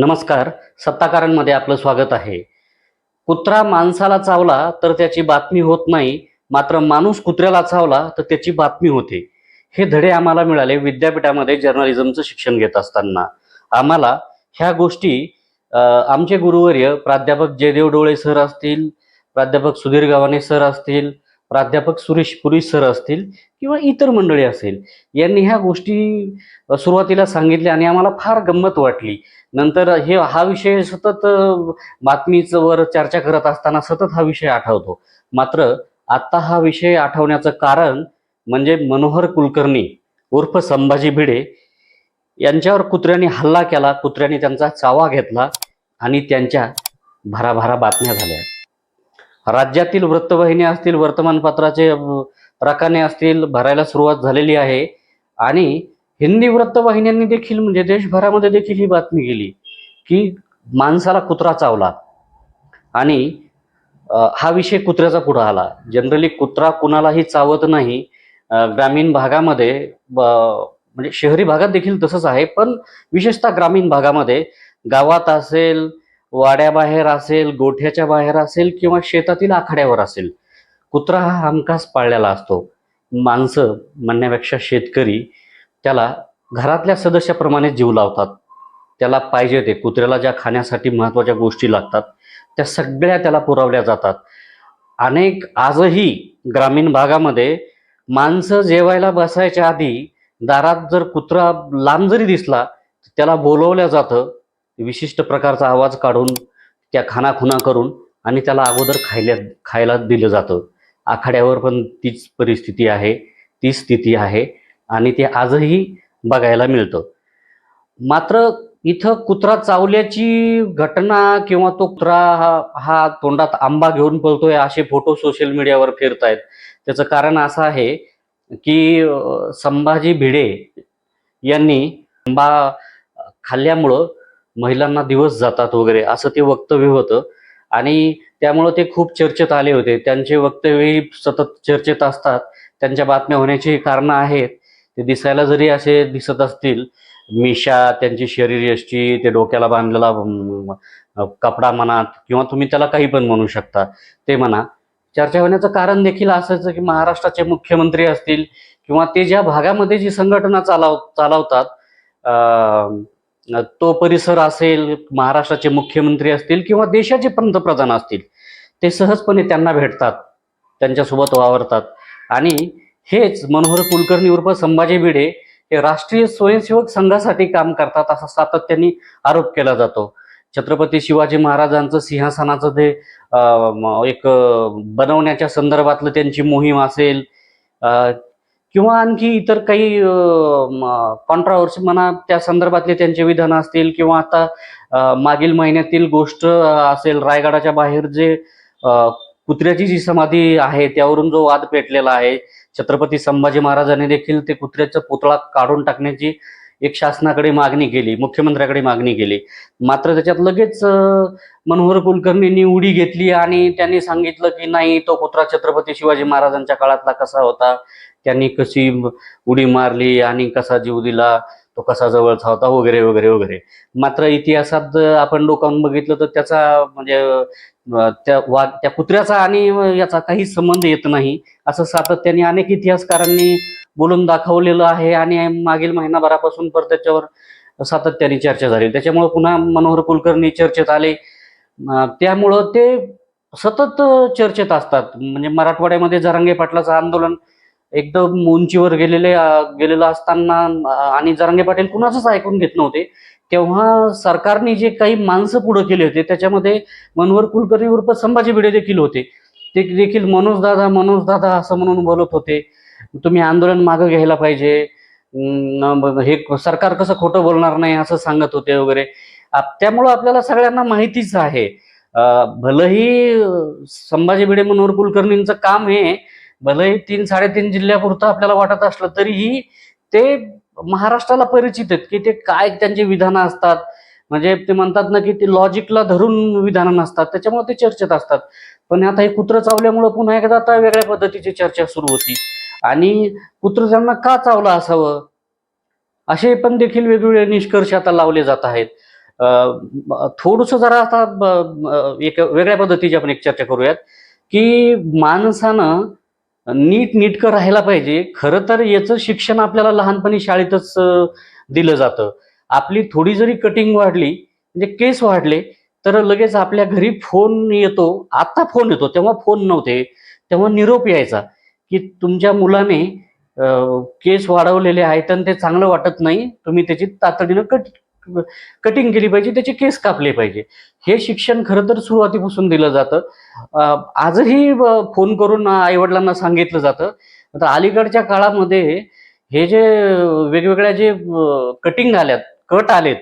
नमस्कार सत्ताकारांमध्ये आपलं स्वागत आहे. कुत्रा माणसाला चावला तर त्याची बातमी होत नाही मात्र माणूस कुत्र्याला चावला तर त्याची बातमी होते. हे धडे आम्हाला मिळाले विद्यापीठामध्ये जर्नलिझमचं शिक्षण घेत असताना. आम्हाला ह्या गोष्टी आमचे गुरुवर्य प्राध्यापक जयदेव डोळे सर असतील प्राध्यापक सुधीर गावाने सर असतील प्राध्यापक सुरेश पुरी सर असतील किंवा इतर मंडळी असेल यांनी ह्या गोष्टी सुरुवातीला सांगितल्या आणि आम्हाला फार गंमत वाटली. नंतर हे हा विषय सतत अ, वर चर्चा करत असताना सतत हा विषय आठवतो. मात्र आत्ता हा विषय आठवण्याचं कारण म्हणजे मनोहर कुलकर्णी उर्फ संभाजी भिडे यांच्यावर कुत्र्यांनी हल्ला केला कुत्र्याने त्यांचा चावा घेतला आणि त्यांच्या भराभरा बातम्या झाल्या. राज्यातील वृत्तवाहिनी असतील वर्तमानपत्राचे रकाने असतील भरायला सुरुवात झालेली आहे. आणि हिंदी वृत्तवाहिन्यांनी देखील म्हणजे देशभरामध्ये देखील ही बातमी गेली की माणसाला कुत्रा चावला. आणि हा विषय कुत्र्याचा पुढे आला. जनरली कुत्रा कुणालाही चावत नाही. ग्रामीण भागामध्ये ब- म्हणजे शहरी भागात देखील तसंच आहे पण विशेषतः ग्रामीण भागामध्ये गावात असेल वाड्याबाहेर असेल गोठ्याच्या बाहेर असेल किंवा शेतातील आखाड्यावर असेल कुत्रा हा हमखास पाळलेला असतो. माणसं म्हणण्यापेक्षा शेतकरी त्याला घरातल्या सदस्याप्रमाणे जीव लावतात. त्याला पाहिजे ते कुत्र्याला ज्या खाण्यासाठी महत्त्वाच्या गोष्टी लागतात त्या सगळ्या त्याला पुरवल्या जातात. अनेक आजही ग्रामीण भागामध्ये माणसं जेवायला बसायच्या आधी दारात जर कुत्रा लांब जरी दिसला तर त्याला बोलवलं जातं विशिष्ट प्रकारचा आवाज काढून त्या खानाखुना करून आणि त्याला अगोदर खायला खायला दिलं जातं. आखाड्यावर पण तीच परिस्थिती आहे ती स्थिती आहे आणि ते आजही बघायला मिळतं. मात्र इथं कुत्रा चावल्याची घटना किंवा तो कुत्रा हा हा तोंडात आंबा घेऊन पळतोय असे फोटो सोशल मीडियावर फिरत आहेत त्याचं कारण असं आहे की संभाजी भिडे यांनी आंबा खाल्ल्यामुळं महिलांना दिवस जातात वगैरे असं ते वक्तव्य होतं. आणि त्यामुळं ते खूप चर्चेत आले होते. त्यांचे वक्तव्यही सतत चर्चेत असतात. त्यांच्या बातम्या होण्याची कारणं आहेत. ते दिसायला जरी असे दिसत असतील मिशा त्यांची शरीरयष्टी ते डोक्याला बांधलेला कपडा म्हणा किंवा तुम्ही त्याला काही पण म्हणू शकता ते म्हणा. चर्चा होण्याचं कारण देखील असंच की महाराष्ट्राचे मुख्यमंत्री असतील किंवा ते ज्या भागामध्ये जी संघटना चालव चालवतात तो परिसर असेल महाराष्ट्राचे मुख्यमंत्री असतील किंवा देशाचे पंतप्रधान असतील ते सहजपणे त्यांना भेटतात त्यांच्यासोबत वावरतात. आणि हेच मनोहर कुलकर्णी उर्फ संभाजी भिडे हे राष्ट्रीय स्वयंसेवक संघासाठी काम करतात असा सातत्याने आरोप केला जातो. छत्रपती शिवाजी महाराजांचं सिंहासनाचं ते एक बनवण्याच्या संदर्भातलं त्यांची मोहीम असेल किंवा आणखी इतर काही कॉन्ट्रावर्सी म्हणा त्या संदर्भातले त्यांचे विधान असतील किंवा आता मागील महिन्यातील गोष्ट असेल रायगडाच्या बाहेर जे कुत्र्याची जी समाधी आहे त्यावरून जो वाद पेटलेला आहे छत्रपती संभाजी महाराजांनी देखील ते कुत्र्याचा पुतळा काढून टाकण्याची एक शासनाकडे मागणी केली मुख्यमंत्र्याकडे मागणी केली. मात्र त्याच्यात लगेच मनोहर कुलकर्णींनी उडी घेतली आणि त्यांनी सांगितलं की नाही तो कुत्रा छत्रपती शिवाजी महाराजांच्या काळातला कसा होता? त्यांनी कशी उडी मारली आणि कसा जीव दिला? तो कसा जवळचा होता? वगैरे वगैरे वगैरे. मात्र इतिहासात आपण डोकावून बघितलं तर त्याचा म्हणजे त्या वा त्या कुत्र्याचा आणि याचा काही संबंध येत नाही. असं सातत्याने अनेक इतिहासकारांनी बोलून दाखवलेलं आहे आणि मागील महिनाभरापासून पर त्याच्यावर सातत्याने चर्चा झाली. त्याच्यामुळे पुन्हा मनोहर कुलकर्णी चर्चेत आले. त्यामुळं ते सतत चर्चेत असतात. म्हणजे मराठवाड्यामध्ये जरांगे पाटलाचं आंदोलन एकदम उंचीवर गेलेले गेलेलं असताना आणि जरांगे पाटील कुणाचंच ऐकून घेत नव्हते. तेव्हा सरकारने जे काही माणसं पुढे केले होते त्याच्यामध्ये मनोहर कुलकर्णी उर्फ संभाजी भिडे देखील होते. ते देखील मनोज दादा मनोज दादा असं म्हणून बोलत होते. तुम्ही आंदोलन मागं घ्यायला पाहिजे. हे सरकार कसं खोटं बोलणार नाही असं सांगत होते वगैरे. त्यामुळं आपल्याला सगळ्यांना माहितीच आहे. अं, भलंही संभाजी भिडे मनोहर कुलकर्णींचं काम हे भलंही तीन साडेतीन जिल्ह्यापुरतं आपल्याला वाटत असलं तरीही ते महाराष्ट्राला परिचित आहेत की ते काय त्यांची विधानं असतात. म्हणजे ते म्हणतात ना की ते लॉजिकला धरून विधानं नसतात त्याच्यामुळे ते चर्चेत असतात. पण आता हे कुत्रं चावल्यामुळं पुन्हा एकदा आता वेगळ्या पद्धतीची चर्चा सुरू होती. आणि कुत्रं त्यांना का चावलं असावं? असे पण देखील वेगवेगळे निष्कर्ष आता लावले जात आहेत. थोडस जरा आता ब- एक वेगळ्या पद्धतीची आपण एक चर्चा करूयात की माणसानं नीट नीटकं राहायला पाहिजे. खरं तर याचं शिक्षण आपल्याला लहानपणी शाळेतच दिलं जातं. आपली थोडी जरी कटिंग वाढली म्हणजे केस वाढले तर लगेच आपल्या घरी फोन येतो. आता फोन येतो तेव्हा फोन नव्हते. तेव्हा निरोप यायचा. की तुमच्या मुलाने केस वाढवलेले आहेत आणि ते चांगलं वाटत नाही तुम्ही त्याची तातडीनं कट कटिंग केली पाहिजे त्याचे केस कापले पाहिजे. हे शिक्षण खरं तर सुरुवातीपासून दिलं जातं. आजही फोन करून आईवडिलांना सांगितलं जातं. तर अलीकडच्या काळामध्ये हे जे वेगवेगळ्या जे कटिंग आल्यात कट आलेत.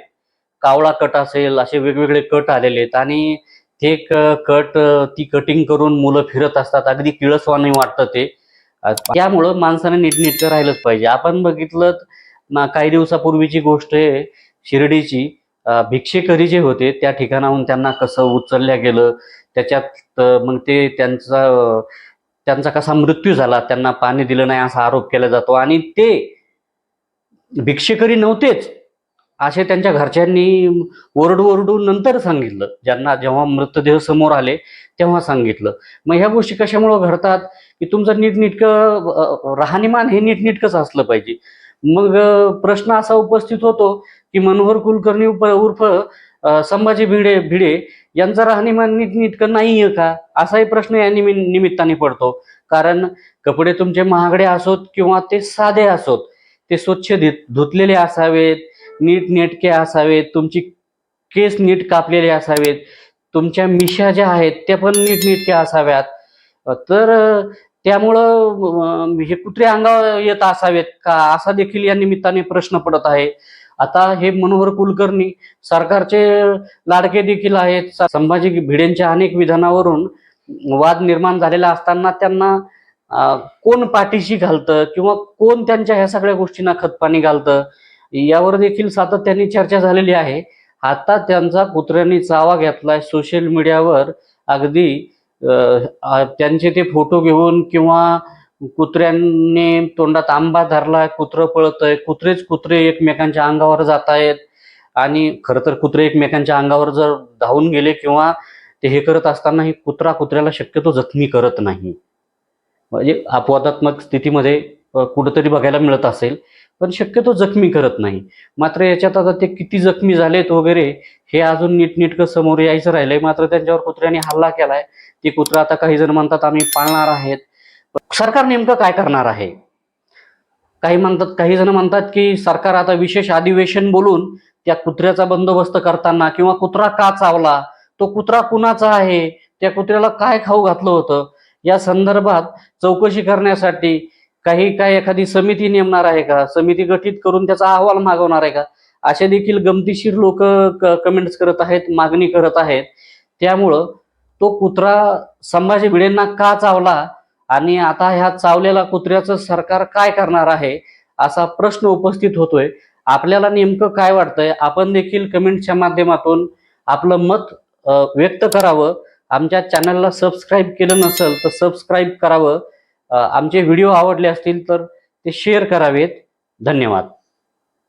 कावळा कट असेल असे वेगवेगळे कट आलेले आहेत आणि ते कट ती कटिंग करून मुलं फिरत असतात. अगदी किळसवाने वाटतं ते. त्यामुळं माणसाने नीटनेटकं राहिलंच पाहिजे. आपण बघितलं काही दिवसापूर्वीची गोष्ट आहे शिर्डीची. भिक्षेकरी जे होते त्या ठिकाणाहून त्यांना कसं उचलल्या गेलं त्याच्यात मग ते त्यांचा त्यांचा कसा मृत्यू झाला त्यांना पाणी दिलं नाही असा आरोप केला जातो. आणि ते भिक्षेकरी नव्हतेच. असे त्यांच्या घरच्यांनी ओरडू ओरडून नंतर सांगितलं. ज्यांना जेव्हा मृतदेह समोर आले तेव्हा सांगितलं. मग ह्या गोष्टी कशामुळं घडतात? की तुमचं नीटनीटकं राहणीमान हे नीटनीटकंच असलं पाहिजे. मग प्रश्न असा उपस्थित होतो की मनोहर कुलकर्णी उप उर्फ संभाजी भिडे भिडे यांचं राहणीमान नीटनीटकं नाही आहे का? असाही प्रश्न या निमि निमित्ताने पडतो. कारण कपडे तुमचे महागडे असोत किंवा ते साधे असोत ते स्वच्छ धुतलेले असावेत. नीट नेटके असावेत तुमची केस नीट कापलेले असावेत तुमच्या मिशा ज्या आहेत त्या पण नीटनेटक्या असाव्यात. तर त्यामुळं हे कुत्रे अंगावर येत असावेत का? असा देखील या निमित्ताने प्रश्न पडत आहे. आता हे मनोहर कुलकर्णी सरकारचे लाडके देखील आहेत. संभाजी भिडेंच्या अनेक विधानावरून वाद निर्माण झालेला असताना त्यांना कोण पाठीशी घालतं किंवा कोण त्यांच्या ह्या सगळ्या गोष्टींना खतपाणी घालतं? यावर देखील सातत्याने चर्चा झालेली आहे. आता त्यांचा कुत्र्यांनी चावा घेतलाय सोशल मीडियावर अगदी त्यांचे ते फोटो घेऊन किंवा कुत्र्यांनी तोंडात आंबा धरलाय कुत्रं पळतंय कुत्रेच कुत्रे एकमेकांच्या अंगावर जात आहेत आणि खरं तर कुत्रे एकमेकांच्या अंगावर जर धावून गेले किंवा ते हे करत असतानाही कुत्रा कुत्र्याला शक्यतो जखमी करत नाही. म्हणजे अपवादात्मक स्थितीमध्ये कुठंतरी बघायला मिळत असेल. पण शक्यतो जखमी करत नाही. मात्र याच्यात आता ते किती जखमी झालेत वगैरे हे अजून नीटनीटकं समोर यायचं राहिलंय. मात्र त्यांच्यावर कुत्र्याने हल्ला केलाय. ते कुत्रा आता काही जण म्हणतात आम्ही पाळणार आहेत. सरकार नेमकं काय करणार आहे? काही म्हणतात काही जण म्हणतात की सरकार आता विशेष अधिवेशन बोलून त्या कुत्र्याचा बंदोबस्त करताना किंवा कुत्रा का चावला तो कुत्रा कुणाचा आहे त्या कुत्र्याला काय खाऊ घातलं होतं या संदर्भात चौकशी करण्यासाठी काही काय एखादी समिती नेमणार आहे का? समिती गठीत करून त्याचा अहवाल मागवणार आहे का? असे देखील गमतीशीर लोक कमेंट्स करत आहेत मागणी करत आहेत. त्यामुळं तो कुत्रा संभाजी भिडेंना का चावला? आणि आता ह्या चावलेल्या कुत्र्याचं सरकार काय करणार आहे? असा प्रश्न उपस्थित होतोय. आपल्याला नेमकं काय वाटतंय? आपण देखील कमेंटच्या माध्यमातून आपलं मत व्यक्त करावं. आमच्या चॅनलला सबस्क्राईब केलं नसेल तर सबस्क्राईब करावं. आमचे व्हिडिओ आवडले असतील तर ते शेअर करावेत. धन्यवाद.